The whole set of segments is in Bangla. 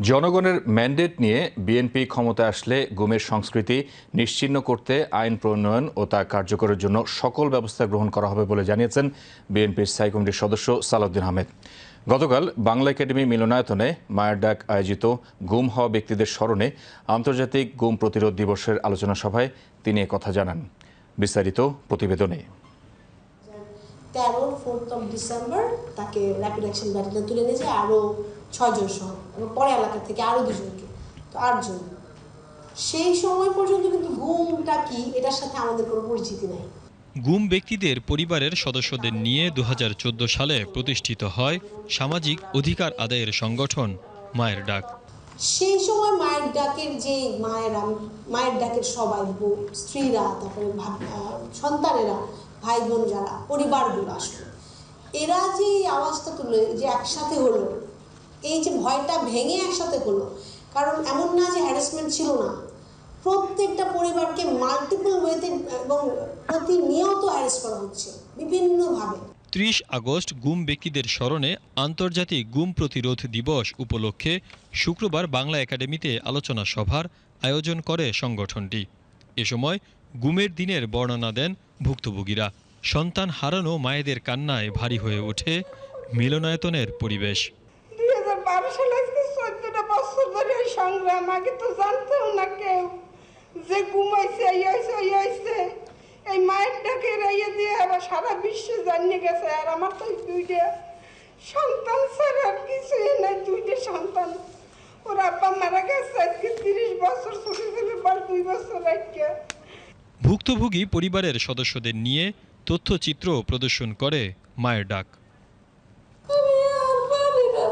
জনগণের ম্যান্ডেট নিয়ে বিএনপি ক্ষমতায় আসলে গুমের সংস্কৃতি নিশ্চিহ্ন করতে আইন প্রণয়ন ও তা কার্যকরের জন্য সকল ব্যবস্থা গ্রহণ করা হবে বলে জানিয়েছেন বিএনপির স্থায়ী কমিটির সদস্য সালাউদ্দিন আহমেদ। গতকাল বাংলা একাডেমি মিলনায়তনে মায়ের ডাক আয়োজিত গুম হওয়া ব্যক্তিদের স্মরণে আন্তর্জাতিক গুম প্রতিরোধ দিবসের আলোচনা সভায় তিনি কথা জানান। বিস্তারিত প্রতিবেদনে। তেরো ফোর্থ অফ ডিসেম্বর তাকে র্যাপিড অ্যাকশন ব্যাটালিয়ন তুলে নিয়েছে আরও ছয়জন সহ এবং পরে এলাকা থেকে আরও দুজনকে তো আটজন। সেই সময় পর্যন্ত কিন্তু গুমটা কি এটার সাথে আমাদের কোনো পরিচিতি নাই। গুম ব্যক্তিদের পরিবারের সদস্যদের নিয়ে দু হাজার চোদ্দ সালে প্রতিষ্ঠিত হয় সামাজিক অধিকার আদায়ের সংগঠন মায়ের ডাক। সেই সময় মায়ের ডাকের যে মায়েরা মায়ের ডাকের সবাই স্ত্রীরা তারপরে সন্তানেরা ভাই বোন যারা, পরিবারগুলো আসলে। এরা যে এই আওয়াজটা তুলে, যে একসাথে হলো, এই যে ভয়টা ভেঙে একসাথে হলো কারণ এমন না যে হ্যারাসমেন্ট ছিল না। প্রত্যেকটা পরিবারকে মাল্টিপল ওয়েতে এবং প্রতিনিয়ত হ্যারাস করা হচ্ছে, বিভিন্নভাবে। ত্রিশ আগস্ট গুম ব্যক্তিদের স্মরণে আন্তর্জাতিক গুম প্রতিরোধ দিবস উপলক্ষে শুক্রবার বাংলা একাডেমিতে আলোচনা সভার আয়োজন করে সংগঠনটি। এ সময় গুমের দিনের বর্ণনা দেন ভুক্তভোগীরা সন্তান হারানো মায়েদের কান্নায় ভারী হয়ে ওঠে মিলনায়তনের পরিবেশ। হাজার বারো সালে ধরে সংগ্রাম, আগে তো না যে ঘুমাইছে, এই এই দিয়ে আবার সারা বিশ্বে জানিয়ে গেছে, আর আমার তো দুইটা সন্তান ছাড়া আর নাই সন্তান। ওর আব্বা মারা গেছে আজকে তিরিশ বছর ছোট ছেলে দুই বছর রাখছে ভুক্তভোগী পরিবারের সদস্যদের নিয়ে তথ্যচিত্র প্রদর্শন করে মায়ের ডাক। আমি আর পারি না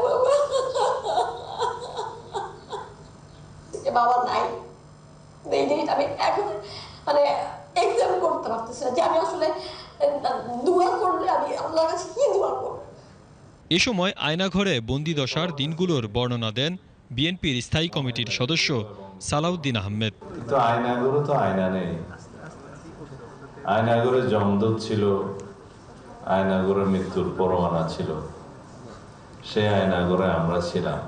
বাবা নাই। এই জিনিসটা আমি এখন মানে এক্সাম করতে পারতেছি না যে আমি আসলে দোয়া করলে আমি আল্লাহর কাছে কি দোয়া করব? এ সময় আয়নাঘরে বন্দিদশার দিনগুলোর বর্ণনা দেন বিএনপির স্থায়ী কমিটির সদস্য সালাউদ্দিন আহমেদ। কিন্তু আয়নাগরও তো আয়না নেই। আয়নাগরে জমদূত ছিল আয়নাগরে মৃত্যুর পরমানা ছিল। সেই আয়নাগরে আমরা ছিলাম।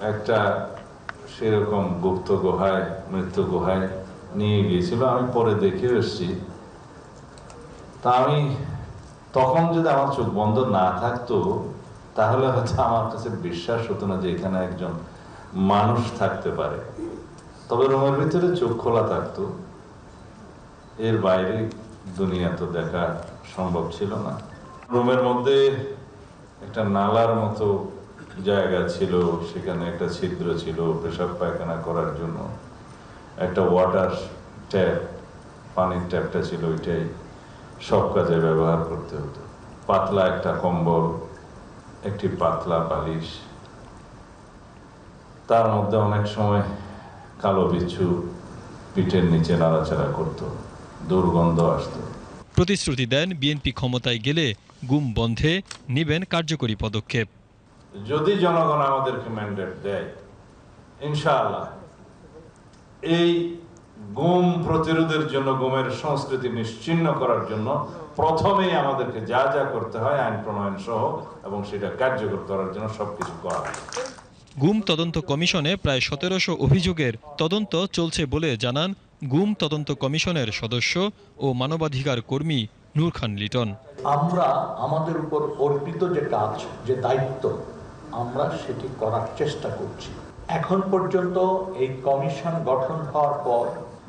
একটা সেরকম গুপ্ত গুহায়, মৃত্যু গুহায় নিয়ে গিয়েছিল। আমি পরে দেখে এসেছি। তা আমি তখন যদি আমার চোখ বন্ধ না থাকতো, তাহলে হয়তো আমার কাছে বিশ্বাস হতো না যে এখানে একজন মানুষ থাকতে পারে। তবে রুমের ভিতরে চোখ খোলা থাকতো। এর বাইরে দুনিয়া তো দেখা সম্ভব ছিল না। রুমের মধ্যে একটা নালার মতো জায়গা ছিল, সেখানে একটা ছিদ্র ছিল পেশাব পায়খানা করার জন্য। একটা ওয়াটার ট্যাপ পানির ট্যাপটা ছিল, ওইটাই সব কাজে ব্যবহার করতে হতো। পাতলা একটা কম্বল, একটি পাতলা বালিশ। তার মধ্যে অনেক সময় কালো বিচ্ছু পিঠের নিচে নাড়াচাড়া করত। দুর্গন্ধ আসতো। প্রতিশ্রুতি দেন বিএনপি ক্ষমতায় গেলে গুম বন্ধে নেবেন কার্যকরী পদক্ষেপ। যদি জনগণ আমাদেরকে ম্যান্ডেট দেয় ইনশাআল্লাহ এই গুম প্রতিরোধের জন্য গুমের সংস্কৃতি নিশ্চিহ্ন করার জন্য প্রথমেই আমাদেরকে যা যা করতে হয় আইন প্রণয়ন সহ এবং সেটা কার্যকর করার জন্য সবকিছু করা গুম তদন্ত কমিশনে প্রায় সতেরোশো অভিযোগের তদন্ত চলছে বলে জানান গুম তদন্ত কমিশনের সদস্য ও মানবাধিকার কর্মী নূর খান লিটন। আমরা আমাদের উপর অর্পিত যে কাজ, যে দায়িত্ব, আমরা সেটি করার চেষ্টা করছি। এখন পর্যন্ত এই কমিশন গঠন হওয়ার পর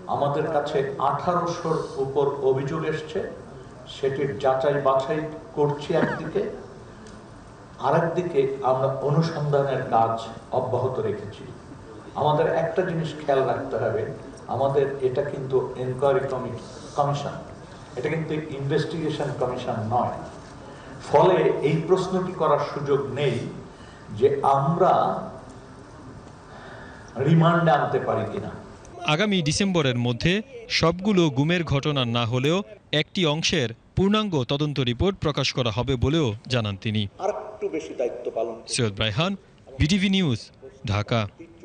আমাদের কাছে আঠারোশোর উপর অভিযোগ এসছে। সেটির যাচাই বাছাই করছি একদিকে। আরেকদিকে আমরা অনুসন্ধানের কাজ অব্যাহত রেখেছি। আমাদের একটা জিনিস খেয়াল রাখতে হবে আমাদের এটা কিন্তু এনকোয়ারি কমিশন এটা কিন্তু ইনভেস্টিগেশন কমিশন নয়। ফলে এই প্রশ্নটি করার সুযোগ নেই যে আমরা রিমান্ডে আনতে পারি কিনা। আগামী ডিসেম্বরের মধ্যে সবগুলো গুমের ঘটনা না হলেও একটি অংশের পূর্ণাঙ্গ তদন্ত রিপোর্ট প্রকাশ করা হবে বলেও জানান তিনি। দায়িত্ব পালন সৈয়দ রায়হান বিটিভি নিউজ ঢাকা।